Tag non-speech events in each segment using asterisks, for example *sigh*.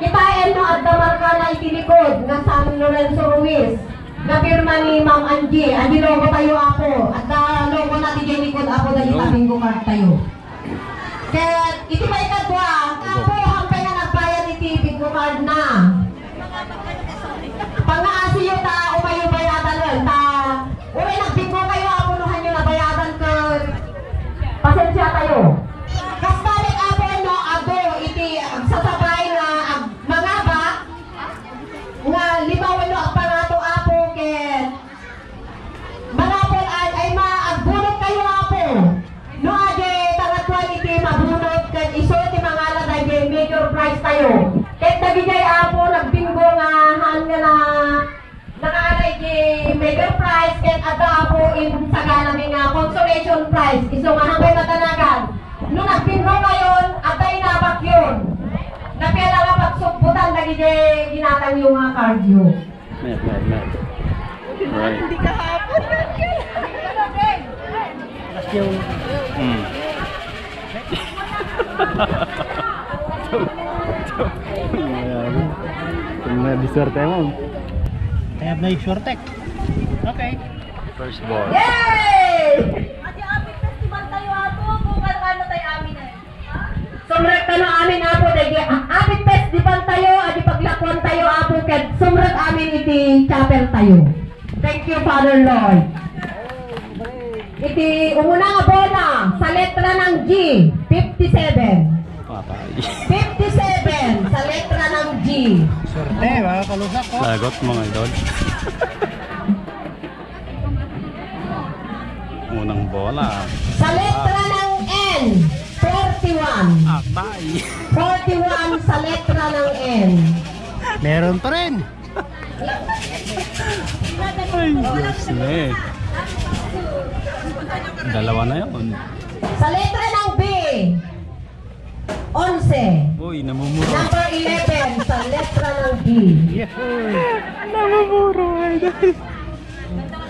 Kitain mo at damarka na itilikod nga San Lorenzo Ruiz. Na pirma ni Ma'am Angie. Adi logo tayo ako. At da logo na di likod ako dahil tabing ko card tayo. Kaya iti may kadwa. Ako hanggang na nagbayad ni TV ko card na. Sagana nga consolation prize. Iso nga hanggang natanagan. No nagbingo kayon atay nabak yun. Napela nga pagsukbutan nagijay ginatang yung nga cardio. Met, met, met. Right. Hmm. Kung na-diswerte mo. I have no short tech. Okay. First ball. Yay! Ati amin festival tayo ato, kung ano tayo amin eh. Sumrek ka na amin apo dahil apit festival tayo, adi paglakwan tayo apo ket sumrek amin iti chapel tayo. Thank you Father Lord. Iti umuna nga bola sa letra ng G, 57. Patay. 57 sa letra ng G. Sorte, mga kalusak ko. Lagot mga idol. *laughs* Unang bola. Sa letra ng N, 41. Atay. 41 sa letra ng N. Meron pa rin. Ay, Diyos eh. Dalawa na yun. Sa letra ng B, 11. Uy, namumuro. Number 11 sa letra ng B. Yes, sir. Namumuro, idol.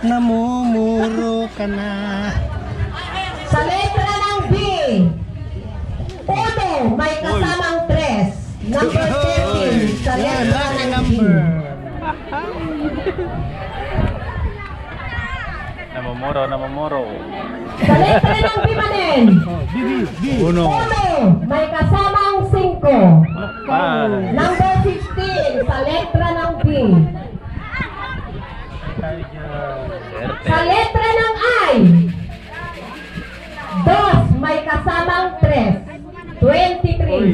Namumuro ka na. Sa letra ng B, Uno, may kasamang 3. Number 13 sa letra lucky ng B. Namumuro, namumuro. Sa letra ng B manin, Oh. Uno. Uno, may kasamang 5. Ay. Number 15 sa letra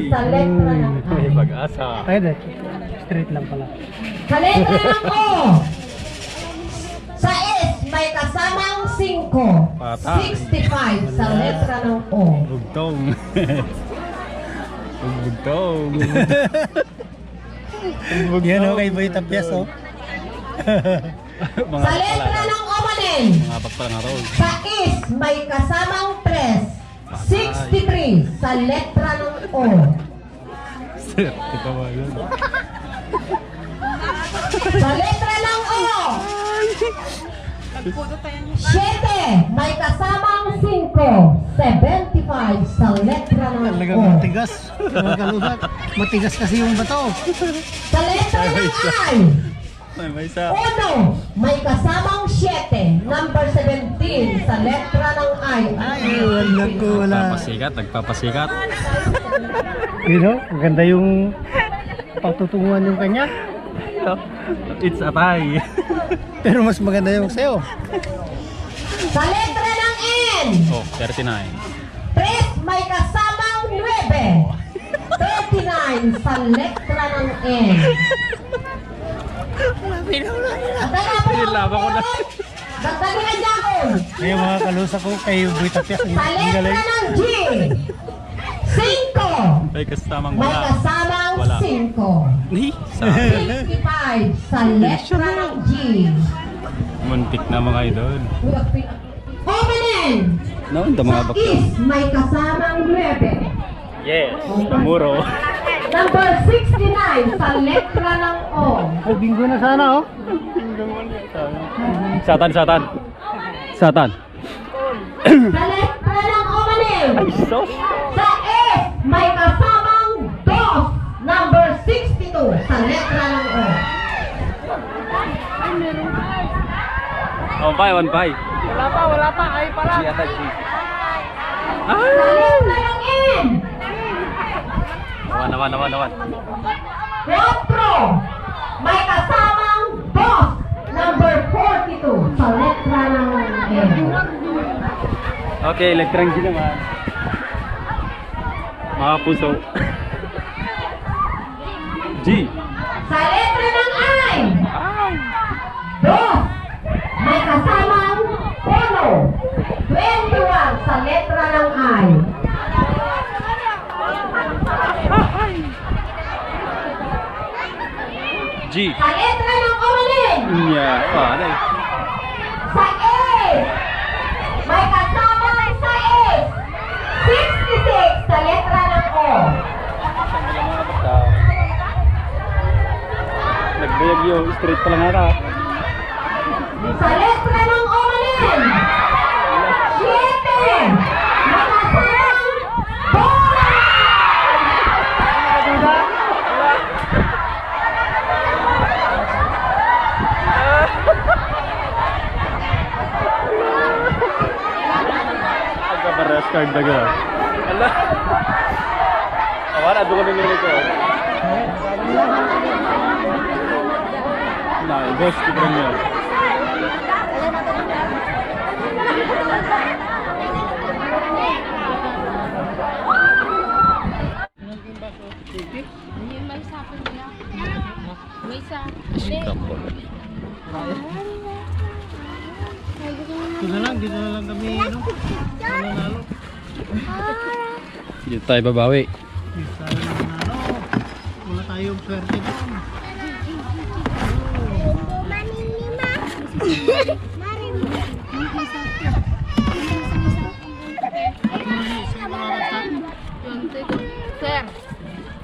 sa letra ng I. May pag-asa. Pwede. Straight lang pala. Sa letra ng O, sa S, may kasamang 5. Patay. 65 sa letra ng O. Bugtong. *laughs* Bugtong. *laughs* Yan o kay Boy Tapias oh. *laughs* Mga Sa letra pala. ng O manin, Mga pagpala na roll. sa is, may kasamang 3. 63 sa letra ng O. Sir, ito ba yun? Sa letra ng O, 7, may kasamang 5. 75 sa letra ng Talagang O. matigas. Mga kalusak. Matigas kasi yung bato. Sa letra ng I, May may isa. Uno, may kasamang 7. Number 17 sa letra ng I. Ay, wala ko, wala. Nagpapasikat, nagpapasikat. You know, ang ganda yung pagtutunguhan yung kanya. It's a tie. Pero mas maganda yung sa'yo. Sa letra ng N, Oh, 39. Tres, may kasamang 9. 39 sa letra ng N. Dagdagan po yung Laban ko na. Dagdagan ka dyan ko. Ngayon mga kalusak ko kay Boy Tapias. Ang Sa ang letra galing. ng G, 5. May kasamang May wala. kasamang Wala. 5. Ni, sabi. 55 sa letra ng G. Muntik na mga idol. Opening! Noon, da mga bakyo. is, may kasamang 9. Yes, namuro. Number 69 sa letra ng O. Ay, bingo na sana oh. Satan, satan. Satan. Sa letra ng opening. Ay, sos. May kasamang dos. Number 62 sa letra ng O. One pie, one pie. Wala pa, wala pa. Ay, pala. G ata G. Sa letra ng N. Nawan, nawan, nawan, nawan. Quattro. May kasamang boss. Number 42 sa letra ng N. Okay, electrang G naman. Mga puso. G. Sa letra ng I. Dos. May kasamang polo. 21 sa letra ng I. G. Sa letra ng Oralin. Nya, paano eh? Sa S. May kasamang sa S. 66 sa letra ng O. Nagbayag yung straight pa lang ata. Sa letra ng. 7. May kasamang bola. Agka-pares card na gano'n. Ala. Awan, ado ko na nila May isa. Dito lang, dito na lang kami, ano? Nanalo. Dito tayo babawi. Dito tayo nanalo. Wala tayong swerte doon. Sir.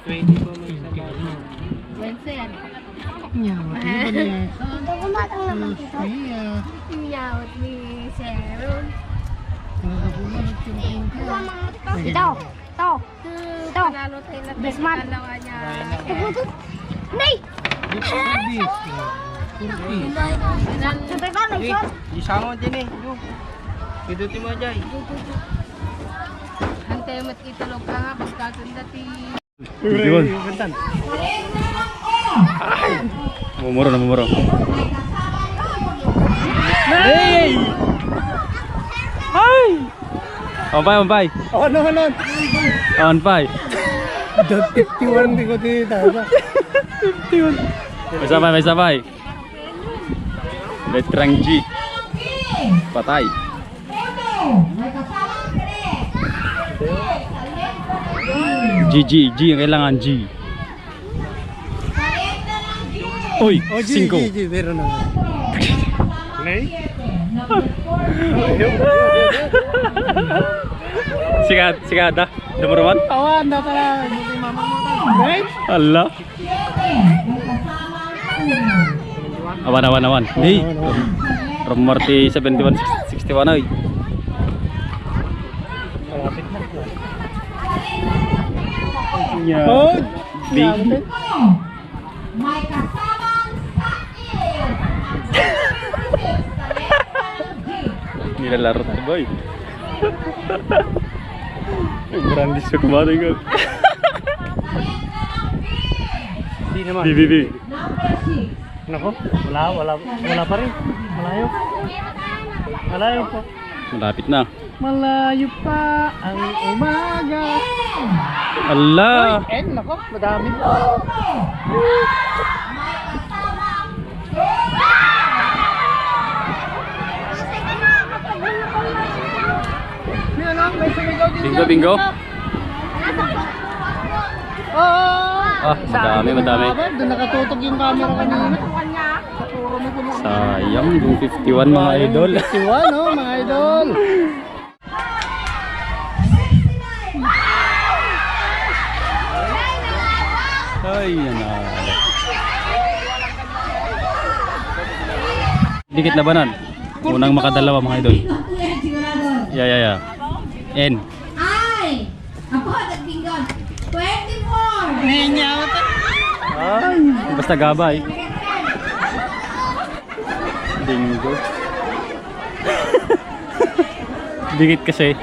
20 pa may isa ano? Yan, sir. Nyawat, di ba niya? Iya. Inyawat ni Sir. Nakabulat yung tungkol. Ito, ito. Ito. Na Bismarck. niya. Nay! Service. Turkey. Sabay ba, may shot? Isama din eh. Yo. Pidutin mo dyan. Hantay mat itulog ka nga pagkatunda ti Yun. Yung kantan. Mumuro na mumuro. Hey! Ay! On pie, on pie. Oh, ano, ano? On pie. Dot 51 di ko dito. May sabay, may sabay. Letrang G. Patay. May kasamang 3. Sa letra ng G, G, G. Ang kailangan G. Uy, Oh, G, 5. G, G. Meron na. Play? *laughs* Sikat, sikada. Number one. Tawan na pala. Mamamutan. Right? Allah. Awan, awan, awan. Hey. From Marty 71, 61 ay. Malapit na. Yeah. Oh! Malapit. May kasamang sa S. 66 sa letra ng G. Nilalaro tayo, boy. Brandis sa kumain ko. Naman. B, B, B. Number 6. Nako, wala, wala, wala pa rin. Malayo. Malayo pa. Malapit na. Malayo pa ang umaga. Allah. Eh, nako, madami. Bingo, bingo. Oo. Ah, madami, madami. Doon nakatutok yung camera kanina. Sayang, yung 51 mga idol. 51, no, mga idol. Ay, yan na. Dikit labanan. Unang makadalawa mga idol. Yeah, yeah, yeah. N. Ay! Ako, nagbinggan. 24! Ninyawat. Ay, basta gabay. Bingo. *laughs* Dikit kasi.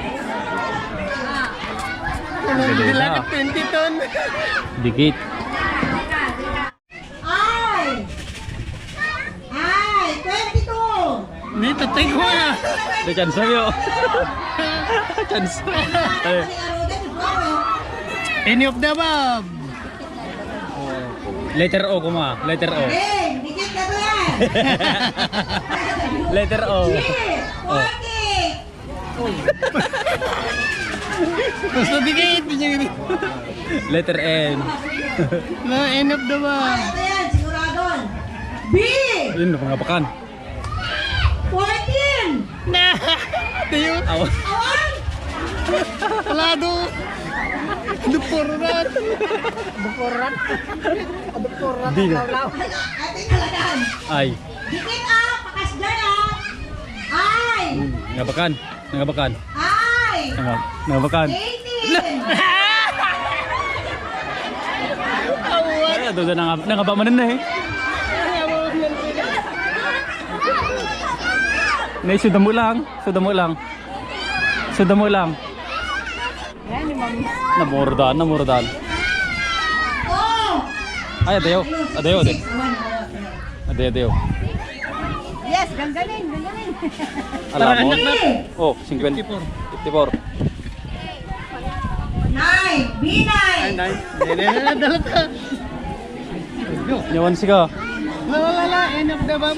Na. 20 ton. Dikit. Ay! Ay! 22! Dito, take ko na. May chance yun. *laughs* chance. Any of the above. Letter O kuma. Letter O. Eh, dikit na to yan! Letter O. G! 40! Basta dikit. Letter N. No, any of the above. Ito yan, siguradon. B! Yun, pangapakan. 14! Tayo. Awa. Awan! Palado. Duporat. Di na. Ay. Dikit ah! Pakasdan ah! Ay! Nangapakan. Nangapakan. Ay! Nangap nangapakan. 18! Ay, ito na nangap nangapa man na eh. Nay, suda mo lang. Suda mo lang. Suda mo lang. Namurdan, namurdan. Oh! Ay, adayo. Adayo, adayo. Awan, Adayo, adayo. Yes, gagaling, gagaling. Alam mo? Oh, 54. 54. Nine! B9! Dala ka. Nyawan siya. La la la, any of the above.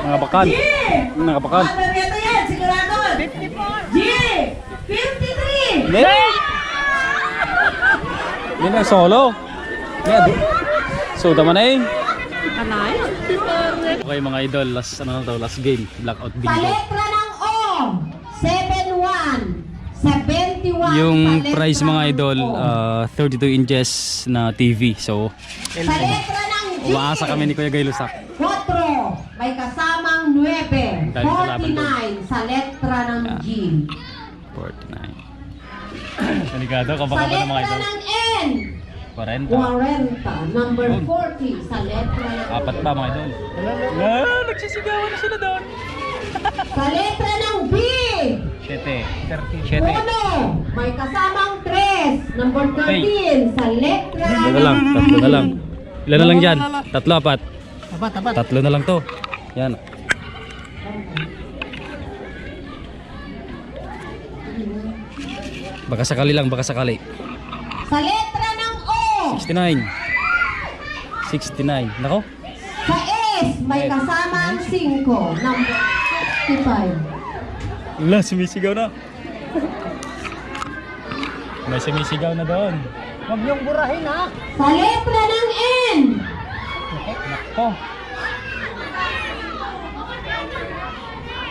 Nangapakan. G! Nangapakan. Ano ito yan? Siguradon! 54! G! 53! Nay! Yan ang solo. Yan. Suda mo na eh. Okay mga idol, last ano na to, last game, blackout bingo. letra ng O, 71. 71. Yung price mga idol, uh, 32 inches na TV. So, sa letra ng G, umaasa kami ni Kuya Gay Lusak. 4. May kasamang 9. Dahil sa laban 49 sa letra Delikado, Sa kabaka pa ng mga letra idol. ng N, 40. 40. Number Yun. 40 sa letra ng Apat pa mga idol. Ah, nagsisigawan na sila doon. *laughs* Sa letra ng B, 7. 7. Uno. May kasamang 3. Number 13 sa letra Tatlo na lang, tatlo na lang. Ilan na lang dyan? Tatlo, apat. Tapat, tapat. Tatlo na lang to. Yan. Baka sakali lang, baka sakali. Sa letra ng O, 69. 69. Nako. sa S, may kasamang 5. Number 65. Wala, sumisigaw na. May sumisigaw na doon. Huwag niyong burahin ha. Sa letra ng N, Nako.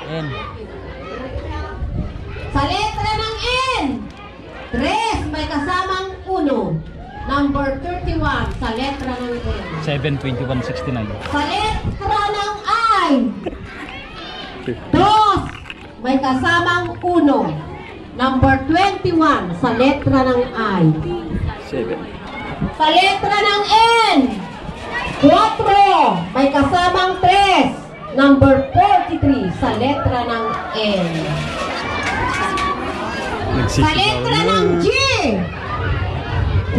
N. sa letra ng N, 3. May kasamang 1. Number 31 sa letra ng N. 72169. Sa letra ng I, 2. May kasamang 1. Number 21 sa letra ng I. 7. Sa letra ng N, 4. May kasamang 3. Number 43 sa letra ng N. Sa letra ng G,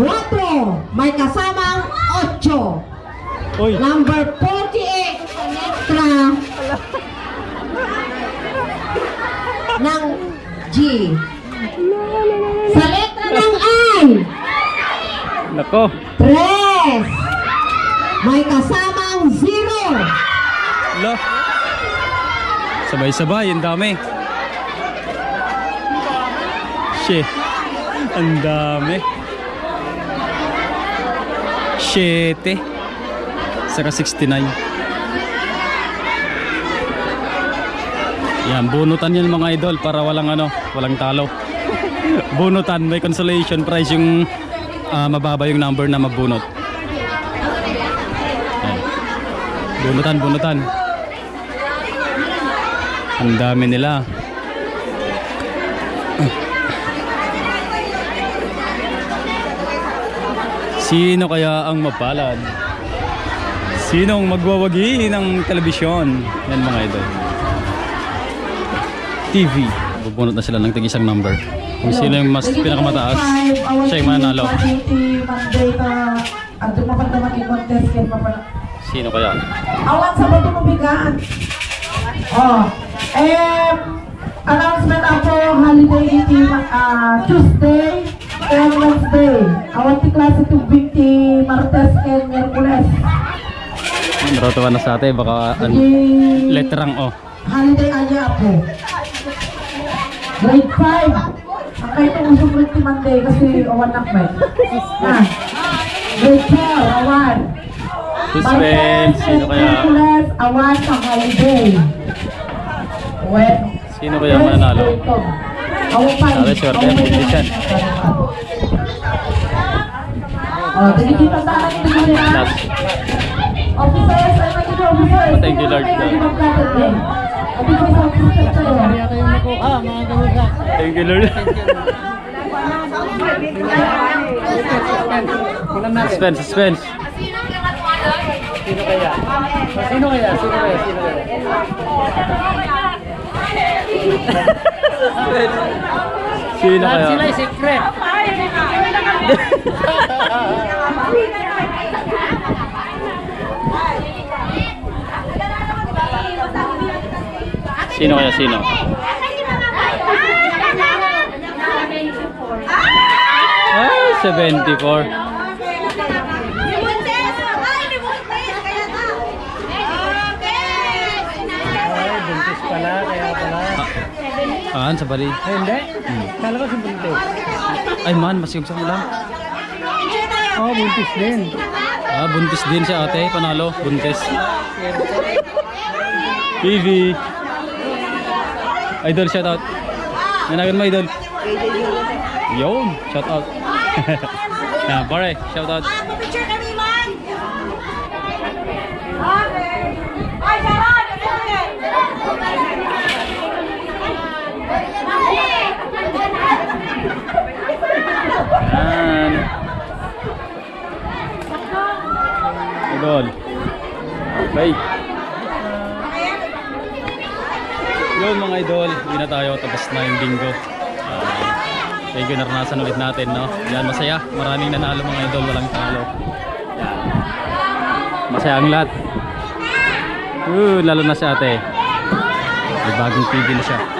4. May kasamang 8. Uy, Number 48 sa letra ng G. Sa letra ng I, nako. 3. May kasamang 0. Lo. Sabay-sabay, ang dami. Shit. Ang dami. Shete. Saka 69. Yan, bunutan yan mga idol para walang ano, walang talo. *laughs* bunutan, may consolation prize yung ah, mababa yung number na mabunot. Yan. Bunutan, bunutan. Ang dami nila. Sino kaya ang mapalad? Sinong magwawagi ng telebisyon? Yan mga idol. TV. Bubunot na sila ng tig isang number. Kung sino yung mas pinakamataas, siya yung mapala. Sino kaya? Awan sa bato mabigaan. Oh, eh, announcement ako, holiday iti, ah, Tuesday and Wednesday. Awan ti klase ti Binti Martes and Merkules. Narotuwa na sa atin, baka an, Di letterang O. holiday anya ako. Grade 5. Ang kayo itong usong ti Monday kasi awan na may. Na. Grade 4, awan. Suspense, sino kaya? Merkules, awan sa holiday. Well, Sino kaya mananalo? Pa. Sabi, swerte ang God. Thank you, Lord. Thank you, Lord. suspense, suspense. Sino kaya? Sino kaya? Sino kaya? Sino kaya? Sino kaya? Sila secret. Sino kaya? Sino? Ay, 74. Ay, buntis pala. Kaya pala. Ah, sa bali. Ay, hindi. Kala ko si buntis. Ay man, masigam sa ulam. Oo, buntis din. Ah, buntis din si ate. Panalo, buntis. PV. Idol, shout out. Nanagan mo, idol. Yun, shout out. ah, *laughs* pare, shout out. Picture kami man! Okay. Ay, Sharon! Yan. Idol. Okay. Yun mga idol, hindi na tayo tapos na yung bingo. Ah, thank you naranasan ulit natin, no? Yan, masaya. Maraming nanalo mga idol, walang talo. Masaya ang lahat. Uh, lalo na si ate. May bagong TV na siya.